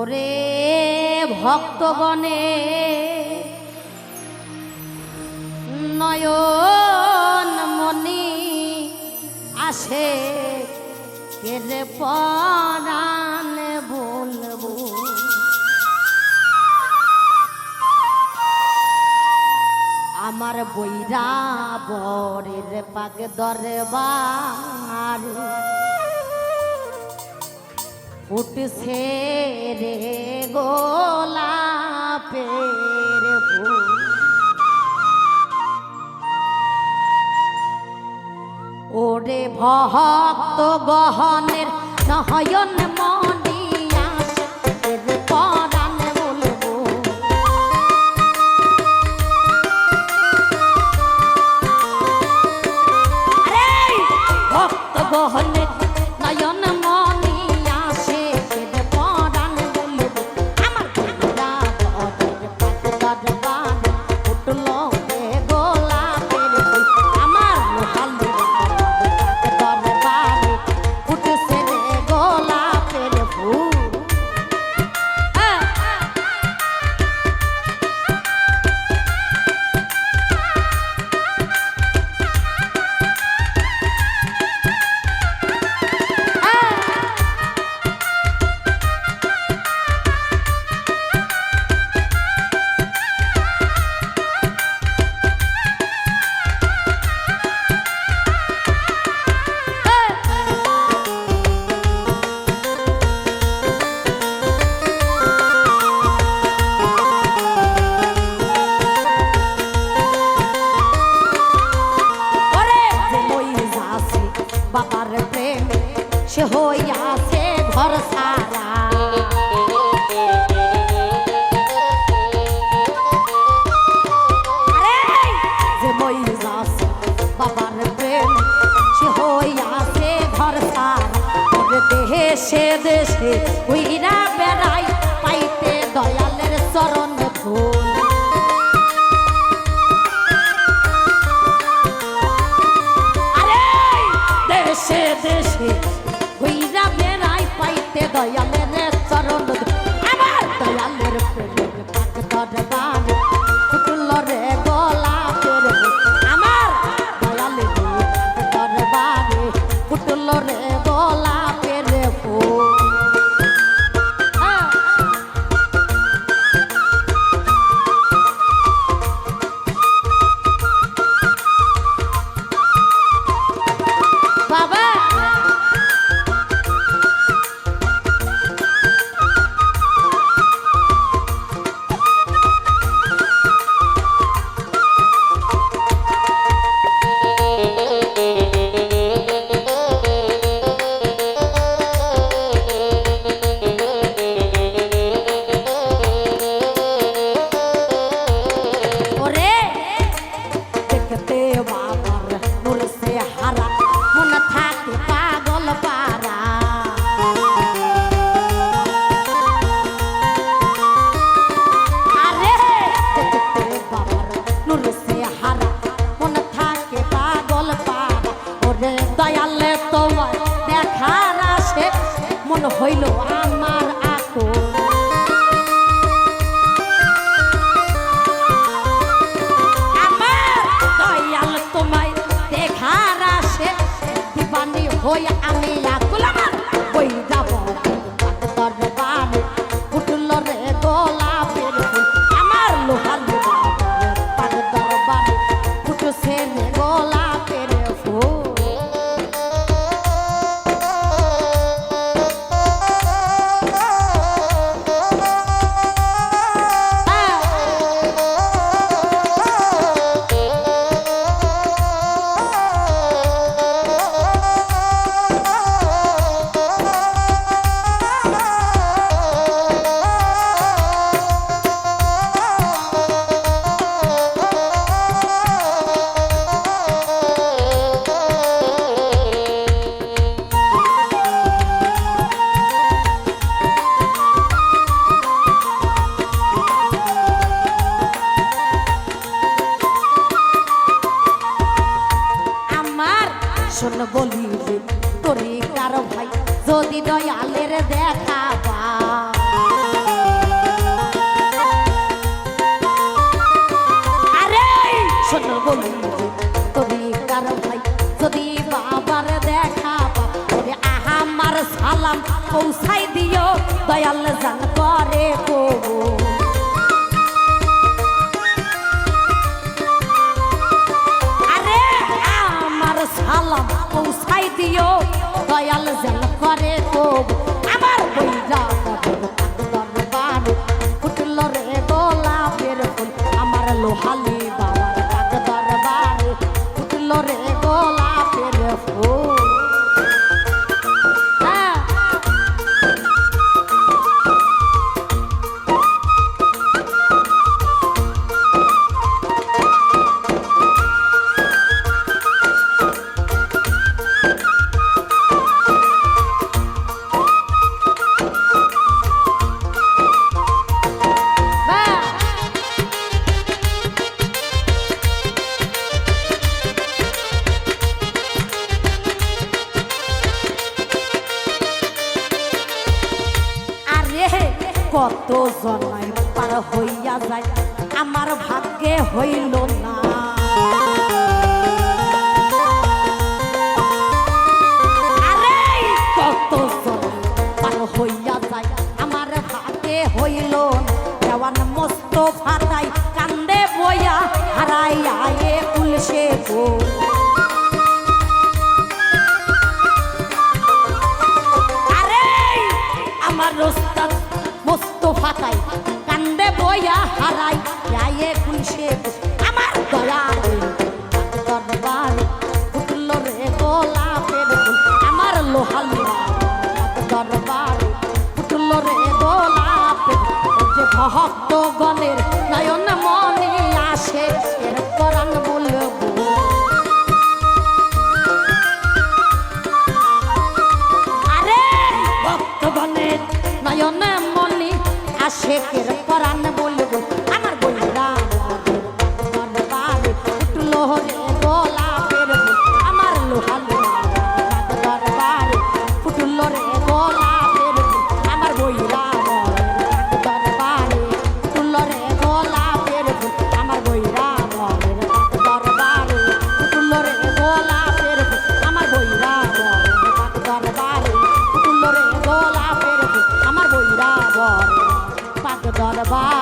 ওরে ভক্তগণে নয়ন মনি আসে কেরে পরাণ বলব? আমার বৈরা বরের পাগ দরবার উঠছে যে গোলাপের ফুল। ওরে ভক্ত গহনের নহয়ন বেড়াই পাইতে দয়ালের চরণ ফুল। দেশে দেশে হইরা বেড়াই পাইতে দয়ালের সালাম পৌঁছাই দিও, দয়াল জান করে কবু আরে আমার সালাম পৌঁছাই দিও, দয়াল জান করে কবু কত জন্মাই পার হইয়া যায়, আমার ভাগ্যে হইল না। কত জন্মাই পার হইয়া যায়, আমার ভাগ্যে হইল না। দেওয়ান মস্ত ফাতাই কান্দে বইয়া হারাইয়া এ কুলসে গো আমার রোস্তাদ মোস্তফা ফাঁকাই, কান্দে বইয়া হারাই, যাইয়ে কুলসে আমার দয়া দরবার ফুটলো রে গোলাপের ফুল। আমার লোহালি দরবার ফুটলো রে গোলাপের যে ভক্ত আশেকের ফুটলো